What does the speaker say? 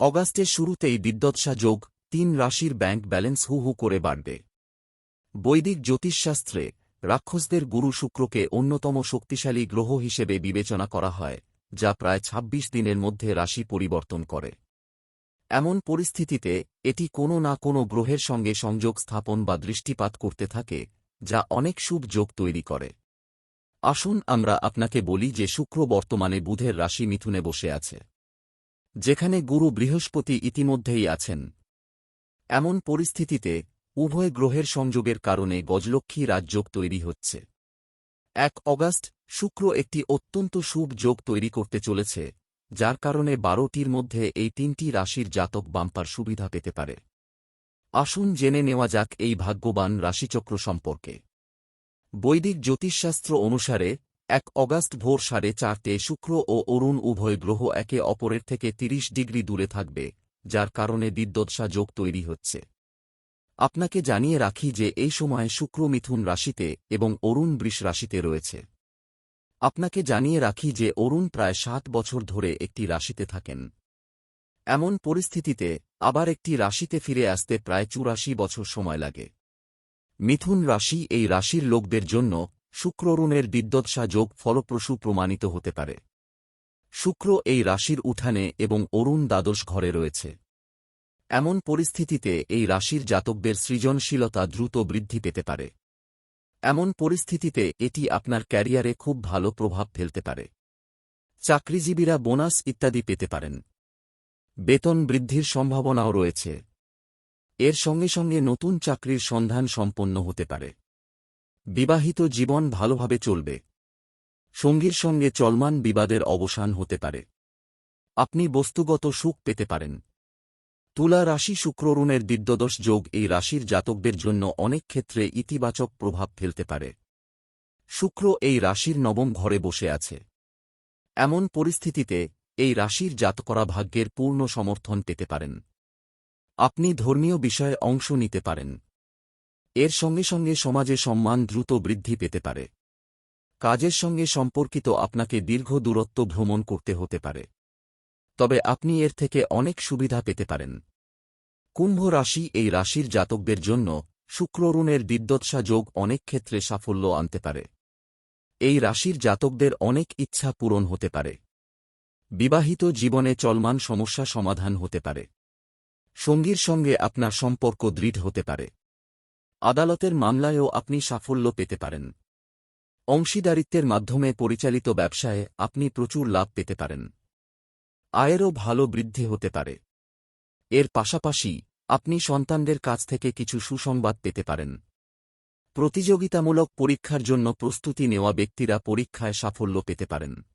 অগাস্টের শুরুতেই বিদ্যৎসা যোগ তিন রাশির ব্যাংক ব্যালেন্স হু হু করে বাড়বে। বৈদিক জ্যোতিষশাস্ত্রে রাক্ষসদের গুরু শুক্রকে অন্যতম শক্তিশালী গ্রহ হিসেবে বিবেচনা করা হয়, যা প্রায় ২৬ দিনের মধ্যে রাশি পরিবর্তন করে। এমন পরিস্থিতিতে এটি কোনো না কোনো গ্রহের সঙ্গে সংযোগ স্থাপন বা দৃষ্টিপাত করতে থাকে, যা অনেক শুভ যোগ তৈরি করে। আসুন আমরা আপনাকে বলি যে শুক্র বর্তমানে বুধের রাশি মিথুনে বসে আছে। যেখানে গুরু বৃহস্পতি ইতিমধ্যেই আছেন। এমন পরিস্থিতিতে উভয় গ্রহের সংযোগের কারণে গজলক্ষ্মী রাজযোগ তৈরি হচ্ছে। এক অগাস্ট, শুক্র একটি অত্যন্ত শুভ যোগ তৈরি করতে চলেছে, যার কারণে বারোটির মধ্যে এই তিনটি রাশির জাতক বাম্পার সুবিধা পেতে পারে। আসুন জেনে নেওয়া যাক এই ভাগ্যবান রাশিচক্র সম্পর্কে। বৈদিক জ্যোতিষশাস্ত্র অনুসারে এক অগাস্ট ভোর সাড়ে চারটে শুক্র ও অরুণ উভয় গ্রহ একে অপরের থেকে ৩০ ডিগ্রি দূরে থাকবে, যার কারণে বিদ্যৎসা যোগ তৈরি হচ্ছে। আপনাকে জানিয়ে রাখি যে এই সময়ে শুক্র মিথুন রাশিতে এবং অরুণ বৃষ রাশিতে রয়েছে। আপনাকে জানিয়ে রাখি যে অরুণ প্রায় সাত বছর ধরে একটি রাশিতে থাকেন। এমন পরিস্থিতিতে আবার একটি রাশিতে ফিরে আসতে প্রায় চুরাশি বছর সময় লাগে। মিথুন রাশি এই রাশির লোকদের জন্য শুক্ররুণের বিদ্যৎসা যোগ ফলপ্রসূ প্রমাণিত হতে পারে। শুক্র এই রাশির উঠানে এবং অরুণ দ্বাদশ ঘরে রয়েছে। এমন পরিস্থিতিতে এই রাশির জাতকদের সৃজনশীলতা দ্রুত বৃদ্ধি পেতে পারে। এমন পরিস্থিতিতে এটি আপনার ক্যারিয়ারে খুব ভালো প্রভাব ফেলতে পারে। চাকরিজীবীরা বোনাস ইত্যাদি পেতে পারেন। বেতন বৃদ্ধির সম্ভাবনাও রয়েছে। এর সঙ্গে সঙ্গে নতুন চাকরির সন্ধান সম্পন্ন হতে পারে। বিবাহিত জীবন ভালোভাবে চলবে। সঙ্গীর সঙ্গে চলমান বিবাদের অবসান হতে পারে। আপনি বস্তুগত সুখ পেতে পারেন। তুলা রাশি শুক্ররুণের দিদ্যদশ যোগ এই রাশির জাতকদের জন্য অনেক ক্ষেত্রে ইতিবাচক প্রভাব ফেলতে পারে। শুক্র এই রাশির নবম ঘরে বসে আছে। এমন পরিস্থিতিতে এই রাশির জাতকরা ভাগ্যের পূর্ণ সমর্থন পেতে পারেন। আপনি ধর্মীয় বিষয়ে অংশ নিতে পারেন। এর সঙ্গে সঙ্গে সমাজে সম্মান দ্রুত বৃদ্ধি পেতে পারে। কাজের সঙ্গে সম্পর্কিত আপনাকে দীর্ঘ দূরত্ব ভ্রমণ করতে হতে পারে। তবে আপনি এর থেকে অনেক সুবিধা পেতে পারেন। কুম্ভ রাশি এই রাশির জাতকদের জন্য শুক্ররুণের বিদ্যৎসা যোগ অনেক ক্ষেত্রে সাফল্য আনতে পারে। এই রাশির জাতকদের অনেক ইচ্ছা পূরণ হতে পারে। বিবাহিত জীবনে চলমান সমস্যা সমাধান হতে পারে। সঙ্গীর সঙ্গে আপনার সম্পর্ক দৃঢ় হতে পারে। আদালতের মামলায়ও আপনি সাফল্য পেতে পারেন। অংশীদারিত্বের মাধ্যমে পরিচালিত ব্যবসায় আপনি প্রচুর লাভ পেতে পারেন। আয়েরও ভালো বৃদ্ধি হতে পারে। এর পাশাপাশি আপনি সন্তানদের কাছ থেকে কিছু সুসংবাদ পেতে পারেন। প্রতিযোগিতামূলক পরীক্ষার জন্য প্রস্তুতি নেওয়া ব্যক্তিরা পরীক্ষায় সাফল্য পেতে পারেন।